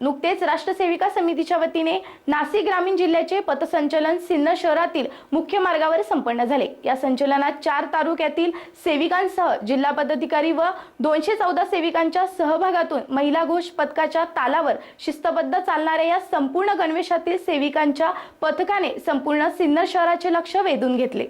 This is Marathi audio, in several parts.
नुकतेच राष्ट्रसेविका समितीच्या वतीने नाशिक ग्रामीण जिल्ह्याचे पथसंचलन सिन्नर शहरातील मुख्य मार्गावर संपन्न झाले. या संचलनात चार तालुक्यातील सेविकांसह जिल्हा पदाधिकारी व दोनशे चौदा सेविकांच्या सहभागातून महिला घोष पथकाच्या तालावर शिस्तबद्ध चालणाऱ्या या संपूर्ण गणवेशातील सेविकांच्या पथकाने संपूर्ण सिन्नर शहराचे लक्ष वेधून घेतले.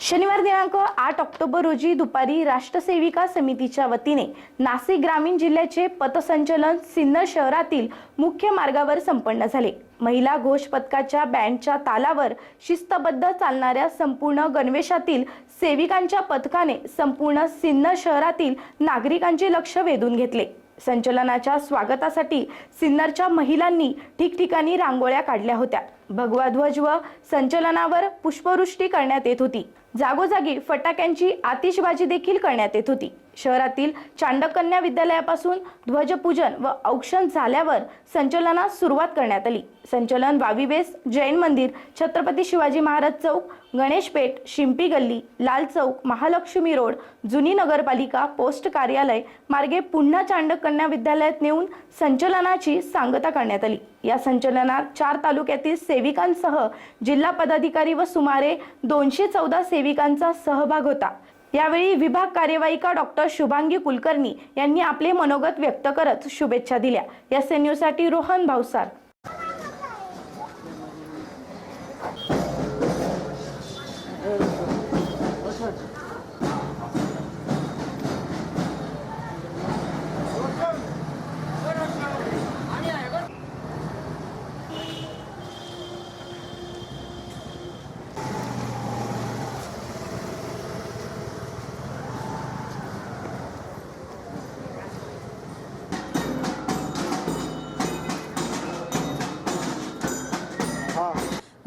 शनिवार दिनांक आठ ऑक्टोबर रोजी दुपारी राष्ट्रसेविका समितीच्या वतीने नाशिक ग्रामीण जिल्ह्याचे पथसंचलन सिन्नर शहरातील मुख्य मार्गावर संपन्न झाले. महिला घोष पथकाच्या बँडच्या तालावर शिस्तबद्ध चालणाऱ्या संपूर्ण गणवेशातील सेविकांच्या पथकाने संपूर्ण सिन्नर शहरातील नागरिकांचे लक्ष वेधून घेतले. संचलनाच्या स्वागतासाठी सिन्नरच्या महिलांनी ठिकठिकाणी रांगोळ्या काढल्या होत्या. भगवा ध्वज व संचलनावर पुष्पवृष्टी करण्यात येत होती. जागोजागी फटाक्यांची आतिषबाजी देखील करण्यात येत होती. शहरातील चांडकन्या विद्यालयापासून ध्वजपूजन व औक्षण झाल्यावर संचलनास सुरुवात करण्यात आली. संचलन वावीबेस जैन मंदिर छत्रपती शिवाजी महाराज चौक गणेश पेठ शिंपी गल्ली लाल चौक महालक्ष्मी रोड जुनी नगरपालिका पोस्ट कार्यालय मार्गे पुन्हा चांडकन्या विद्यालयात नेऊन संचलनाची सांगता करण्यात आली. या संचलनात चार तालुक्यातील सेविकांसह जिल्हा पदाधिकारी व सुमारे दोनशे चौदा सेविकांचा सहभाग होता. यावेळी विभाग कार्यवाहिका डॉक्टर शुभांगी कुलकर्णी यांनी आपले मनोगत व्यक्त करत शुभेच्छा दिल्या. एस एनसाठी रोहन भावसार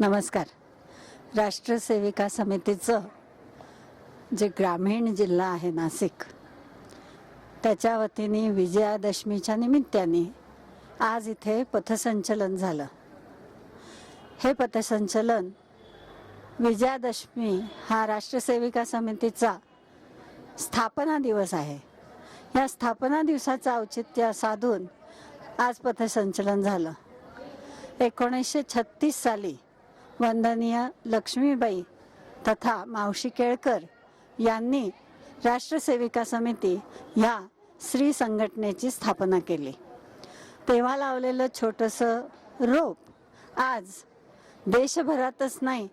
नमस्कार. राष्ट्रसेविका समितीचं जे ग्रामीण जिल्हा आहे नाशिक त्याच्या वतीने विजयादशमीच्या निमित्ताने आज इथे पथसंचलन झालं. हे पथसंचलन विजयादशमी हा राष्ट्रसेविका समितीचा स्थापना दिवस आहे. या स्थापना दिवसाचं औचित्य साधून आज पथसंचलन झालं. एकोणीसशे छत्तीस साली वंदनीय लक्ष्मीबाई तथा मावशी केळकर यांनी राष्ट्रसेविका समिती ह्या स्त्री संघटनेची स्थापना केली. तेव्हा लावलेलं छोटंसं रोप आज देशभरातच नाही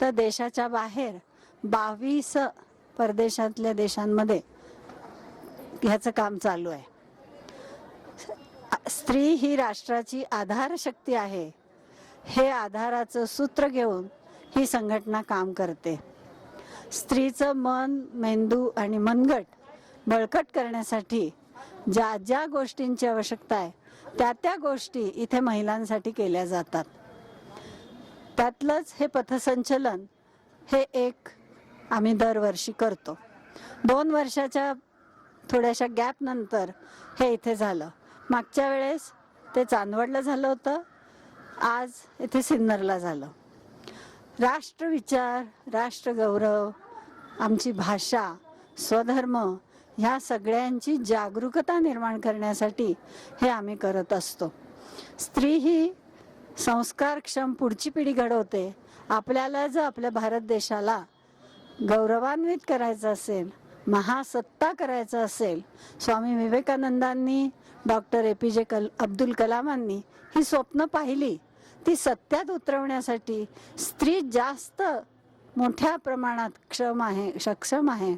तर देशाच्या बाहेर बावीस परदेशातल्या देशांमध्ये ह्याचं काम चालू आहे. स्त्री ही राष्ट्राची आधारशक्ती आहे. हे आधाराचं सूत्र घेऊन ही संघटना काम करते. स्त्रीचं मन मेंदू आणि मनगट बळकट करण्यासाठी ज्या ज्या गोष्टींची आवश्यकता आहे त्या त्या गोष्टी इथे महिलांसाठी केल्या जातात. त्यातलंच हे पथसंचलन हे एक आम्ही दरवर्षी करतो. दोन वर्षाच्या थोड्याशा गॅप नंतर हे इथे झालं. मागच्या वेळेस ते चांदवडला झालं होतं आज इथे सिन्नरला झालं. राष्ट्रविचार राष्ट्रगौरव आमची भाषा स्वधर्म ह्या सगळ्यांची जागरूकता निर्माण करण्यासाठी हे आम्ही करत असतो. स्त्री ही संस्कारक्षम पुढची पिढी घडवते. आपल्याला जर आपल्या भारत देशाला गौरवान्वित करायचं असेल महासत्ता करायचं असेल स्वामी विवेकानंदांनी डॉक्टर ए पी जे कल अब्दुल कलामांनी ही स्वप्न पाहिली. ती सत्यात उतरवण्यासाठी स्त्री जास्त मोठ्या प्रमाणात क्षम आहे सक्षम आहे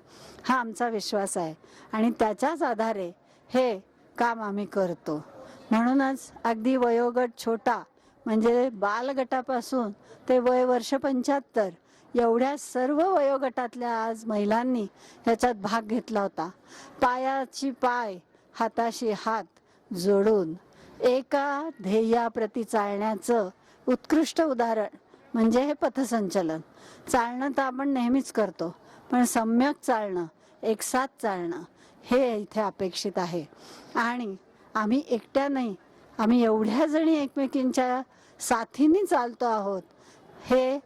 हा आमचा विश्वास आहे. आणि त्याच्याच आधारे हे काम आम्ही करतो. म्हणूनच अगदी वयोगट छोटा म्हणजे बालगटापासून ते वय वर्ष पंच्याहत्तर एवढ्या सर्व वयोगटातल्या आज महिलांनी ह्याच्यात भाग घेतला होता. पायाची पाय हाताशी हात जोडून एका ध्येयाप्रती चालण्याचं उत्कृष्ट उदाहरण म्हणजे हे पथसंचलन. चालणं तर आपण नेहमीच करतो पण सम्यक चालणं एकसाथ चालणं हे इथे अपेक्षित आहे. आणि आम्ही एकट्या नाही आम्ही एवढ्या जणी एकमेकींच्या साथीने चालतो आहोत हे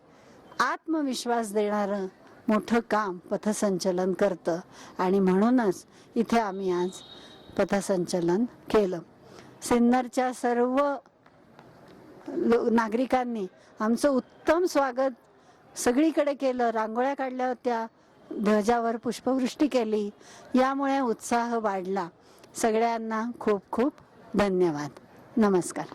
आत्मविश्वास देणारं मोठं काम पथसंचलन करतं. आणि म्हणूनच इथे आम्ही आज पथसंचलन केलं. सिन्नरच्या सर्व नागरिकांनी आमचं उत्तम स्वागत सगळीकडे केलं. रांगोळ्या काढल्या होत्या. ध्वजावर पुष्पवृष्टी केली. यामुळे उत्साह वाढला. सगळ्यांना खूप खूप धन्यवाद. नमस्कार.